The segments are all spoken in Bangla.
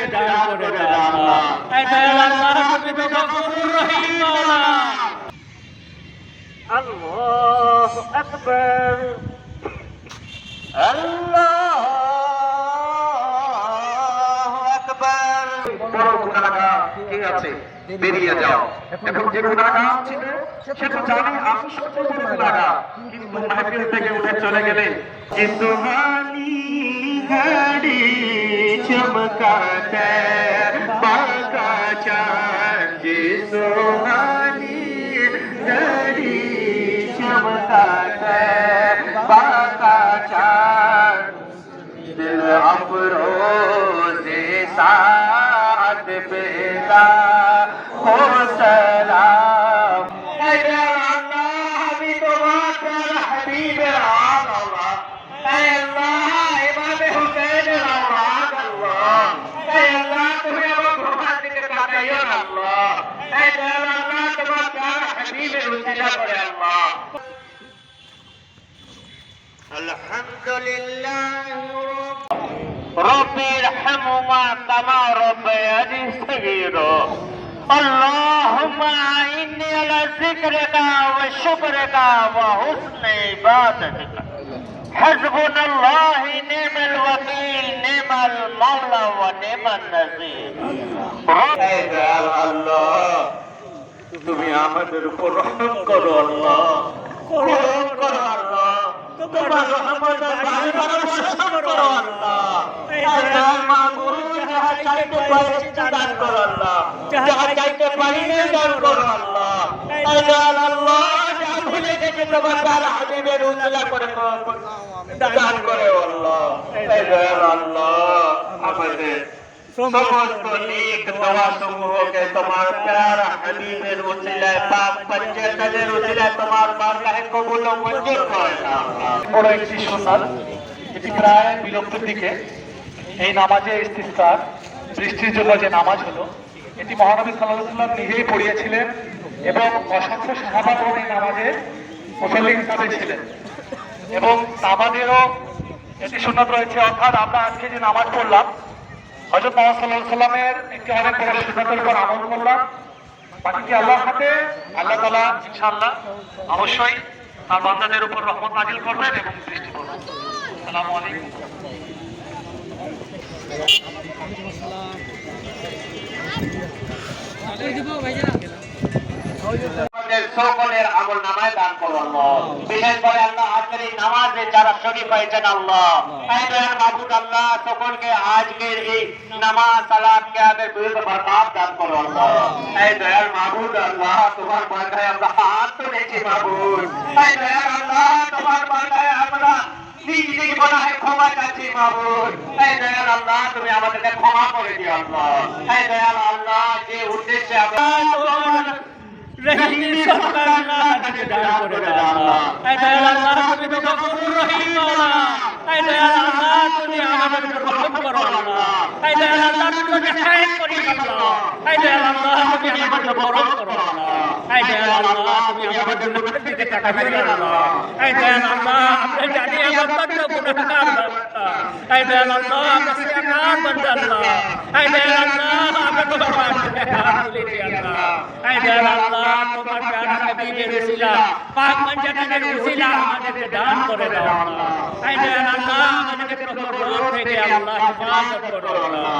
আমাদেরকে দান করে দাও। আল্লাহ এই দয়াল আল্লাহ তুমি গফুর রহিম মাওলা। আল্লাহ আকবার। আল্লাহ আকবার। বড় গুনাহগার কে আছে? বেরিয়ে যাও। এখন যে গুনাহগার ছিল সে তো জানে আমি সবচেয়ে বড় কিন্তু মাহফিল থেকে উঠে চলে গেলে কিন্তু হানি का पैर बाका चांद सोहानी घड़ी चमका पैर बाका चांद दिल अफरोज साथ बेदार দয়াল আল্লাহ তোমার প্রাণ হাবিবের উসিলা করে আল্লাহ মাওলা ওয়া নেমান নাসির আল্লাহ তুমি আমাদের উপর রহম করো আল্লাহ রহম করো আল্লাহ দান করে দান আল্লাহ আমাদের সমস্ত নেক দোয়া সমূহকে তোমার প্যারা হাবিবের উসিলায় পাক পঞ্চায়েতের উসিলায় তোমার বারগাহে কবুল ও মঞ্জুর করে বড় একটি সুন্নাত এটি প্রায় বিলুপ্তির দিকে এই নামাজে বৃষ্টির জন্য যে নামাজ হলো এটি মহানবী সাল্লাহ সাল্লাম নিজেই পড়িয়েছিলেন এবং অসংখ্য সাহাবাগণ এই নামাজে মুসল্লি হিসাবে ছিলেন। এবং নামাজেরও একটি সুন্নাত রয়েছে, অর্থাৎ আমরা আজকে যে নামাজ পড়লাম হজরত মোহাম্মদ সাল্লাহ সাল্লামের একটি অনেক বড় সিদ্ধান্তের উপর আমল করলাম। বাকিটি আল্লাহ হাতে? আল্লাহ তালা ইনশাআল্লাহ অবশ্যই তার বান্দাদের উপর রহমত নাজিল করবেন এবং বৃষ্টি করবেন। আসসালামু আলাইকুম। আমাদের সকলের আমল নামায় দান করো আল্লাহ বিশেষ করে আল্লাহ আজকের এই নামাজে যারা শরীফ হয়েছেন আল্লাহ। মাহবুদ আল্লাহ সকলকে আজকের এই নামাজ সালাত কিয়ামের বিরুদ্ধে বরকত দান করো আল্লাহ এই দয়াল মাহবুদ আল্লাহ তোমার বান্দায় আমরা হাত তুলেছি মাহবুদ এই দয়াল আল্লাহ তোমার বান্দায় আমরা ক্ষমা চাচ্ছি মাহবুদ দয়াল আল্লাহ তুমি আমাদেরকে ক্ষমা করে দিও আল্লাহ। দয়াল আল্লাহ যে উদ্দেশ্যে রহিম সরকার আল্লাহ তাকে দান করে দাও আল্লাহ এই দয়াল তুমি রহম করো আল্লাহ আল্লাহ তুমি রেহাই করি আল্লাহ এই দয়াল আল্লাহ তুমি আমাদেরকে বরণ করো আল্লাহ এই দয়াল আল্লাহ তুমি আমাদের মুখের দিকে তাকাবে আল্লাহ এই দয়াল আল্লাহ আমরা জানি আমরা বড় গুনাহগার বান্দা এই দয়াল আল্লাহ আমরা সিয়াকার বান্দা আল্লাহ এই দয়াল আল্লাহ আমরা তোমার পাশে হাত তুলেছি আল্লাহ এই দয়াল আল্লাহ তোমার প্যারা হাবিবের উসিলা পাক মঞ্জানের উসিলা আমাদেরকে দান করে দাও আল্লাহ এই দয়াল আল্লাহ আমাদেরকে প্রকট থেকে আল্লাহ হেফাজত করো আল্লাহ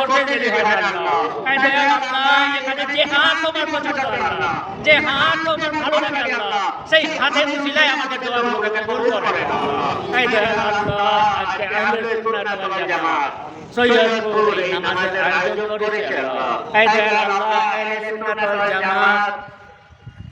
দোয়া করতে এখানে যে হাত তোমার পছন্দ আল্লাহ যে হাত তোমার ভালো লাগে আল্লাহ সেই হাতের উসিলায় আমাদের দোয়াগুলোকে কবুল করে এই দয়াল আল্লাহ আজকে আহলে সুন্নাত ওয়াল জামাত। সৈয়দপুরে নামাজের আয়োজন করেছে। আল্লাহ। এই দয়াল আল্লাহ আহলে সুন্নাত ওয়াল জামাত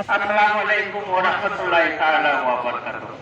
আসসালামু আলাইকুম ওয়া রাহমাতুল্লাহি তাআলা ওয়া বারাকাতুহু।